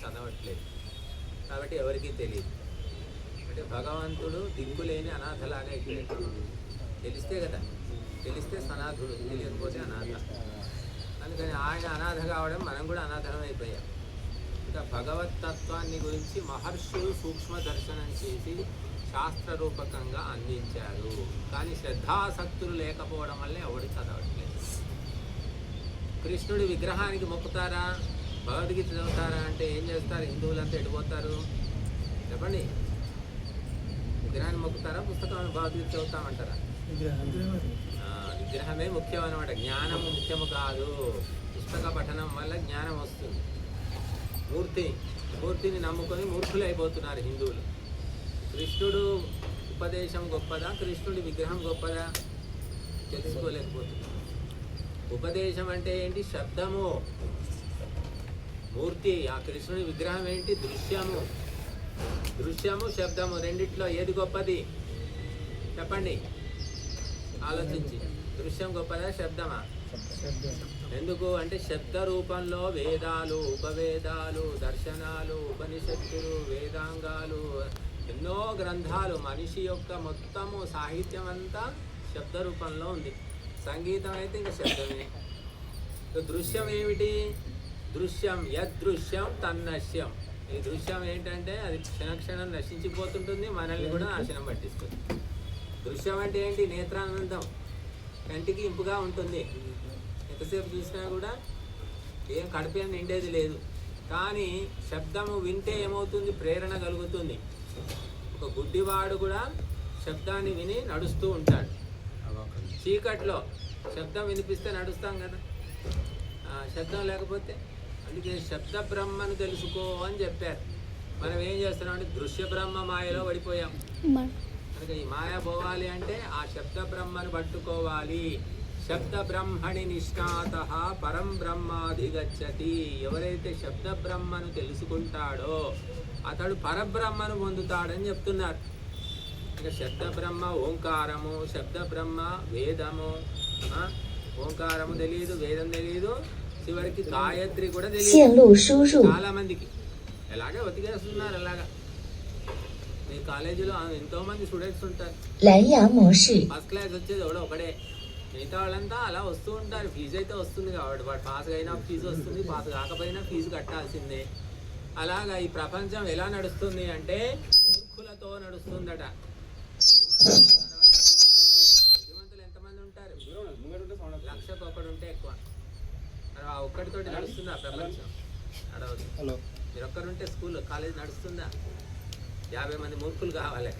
చదవట్లేదు. కాబట్టి ఎవరికీ తెలియదు. అంటే భగవంతుడు దిక్కులేని అనాథలాగా అయిపోయాడు తెలిస్తే కదా. తెలిస్తే సనాథుడు తెలియకపోతే అనాథ. అందుకని ఆయన అనాథ కావడం మనం కూడా అనాథలం అయిపోయాం. ఇంకా భగవతత్వాన్ని గురించి మహర్షులు సూక్ష్మ దర్శనం చేసి శాస్త్ర రూపకంగా అందించారు. కానీ శ్రద్ధాసక్తులు లేకపోవడం వల్ల ఎవడు చదవట్లేదు. కృష్ణుడి విగ్రహానికి మొక్కుతారా? భగవద్గీత చదువుతారా అంటే ఏం చేస్తారు? హిందువులంతా ఎడిపోతారు చెప్పండి. విగ్రహాన్ని మొక్కుతారా? పుస్తకం భగవద్గీత చదువుతామంటారా? విగ్రహమే ముఖ్యం అనమాట జ్ఞానము ముఖ్యము కాదు. పుస్తక పఠనం వల్ల జ్ఞానం వస్తుంది. మూర్తి మూర్తిని నమ్ముకొని మూర్ఖులు అయిపోతున్నారు హిందువులు. కృష్ణుడు ఉపదేశం గొప్పదా? కృష్ణుడి విగ్రహం గొప్పదా? తెలుసుకోలేకపోతున్నారు. ఉపదేశం అంటే ఏంటి? శబ్దము. మూర్తి ఆ కృష్ణుడి విగ్రహం ఏంటి? దృశ్యము. దృశ్యము శబ్దము రెండిట్లో ఏది గొప్పది? చెప్పండి. ఆలోచించి. దృశ్యం గొప్పదా శబ్దమా? ఎందుకు? అంటే శబ్ద రూపంలో వేదాలు ఉపవేదాలు దర్శనాలు ఉపనిషత్తులు వేదాంగాలు ఎన్నో గ్రంథాలు మనిషి యొక్క మొత్తము సాహిత్యం అంతా శబ్ద రూపంలో ఉంది. సంగీతం అయితే ఇంకా శబ్దమే. దృశ్యం ఏమిటి? దృశ్యం యదృశ్యం తన్నశ్యం. ఈ దృశ్యం ఏంటంటే అది క్షణక్షణం నశించిపోతుంటుంది మనల్ని కూడా నాశనం పట్టిస్తుంది. దృశ్యం అంటే ఏంటి? నేత్రానందం. కంటికి ఇంపుగా ఉంటుంది. ఎంతసేపు చూసినా కూడా ఏం కడిపే నిండేది లేదు. కానీ శబ్దము వింటే ఏమవుతుంది? ప్రేరణ కలుగుతుంది. ఒక గుడ్డివాడు కూడా శబ్దాన్ని విని నడుస్తూ ఉంటాడు. చీకట్లో శబ్దం వినిపిస్తే నడుస్తాం కదా. శబ్దం లేకపోతే అందుకే శబ్ద బ్రహ్మను తెలుసుకో అని చెప్పారు. మనం ఏం చేస్తున్నాం అంటే దృశ్య బ్రహ్మ మాయలో పడిపోయాం. కనుక ఈ మాయ పోవాలి అంటే ఆ శబ్ద బ్రహ్మను పట్టుకోవాలి. శబ్ద బ్రహ్మణి నిష్ణాత పరం బ్రహ్మాధిగచ్చతి. ఎవరైతే శబ్ద బ్రహ్మను తెలుసుకుంటాడో అతడు పరబ్రహ్మను పొందుతాడని చెప్తున్నారు. ఇక శబ్ద బ్రహ్మ ఓంకారము శబ్ద బ్రహ్మ వేదము ఓంకారము తెలియదు వేదం తెలియదు చివరికి గాయత్రి కూడా తెలియదు. చాలా మందికి ఎలాగే ఉతికేస్తున్నారు ఎలాగా మీ కాలేజీలో ఎంతో మంది స్టూడెంట్స్ ఉంటారు. ఫస్ట్ క్లాస్ వచ్చేది ఎవడో ఒకడే. మిగతా వాళ్ళంతా అలా వస్తూ ఉంటారు. ఫీజు అయితే వస్తుంది కాబట్టి వాడు పాస్ అయినా ఫీజు వస్తుంది. పాస్ కాకపోయినా ఫీజు కట్టాల్సిందే. అలాగా ఈ ప్రపంచం ఎలా నడుస్తుంది అంటే మూర్ఖులతో నడుస్తుందట. ఒక్కడితోటి నడుస్తుందా ప్రపంచం? నడవదు హలో. మీరు ఒక్కరుంటే స్కూల్ కాలేజ్ నడుస్తుందా? యాభై మంది మూర్ఖులు కావాలి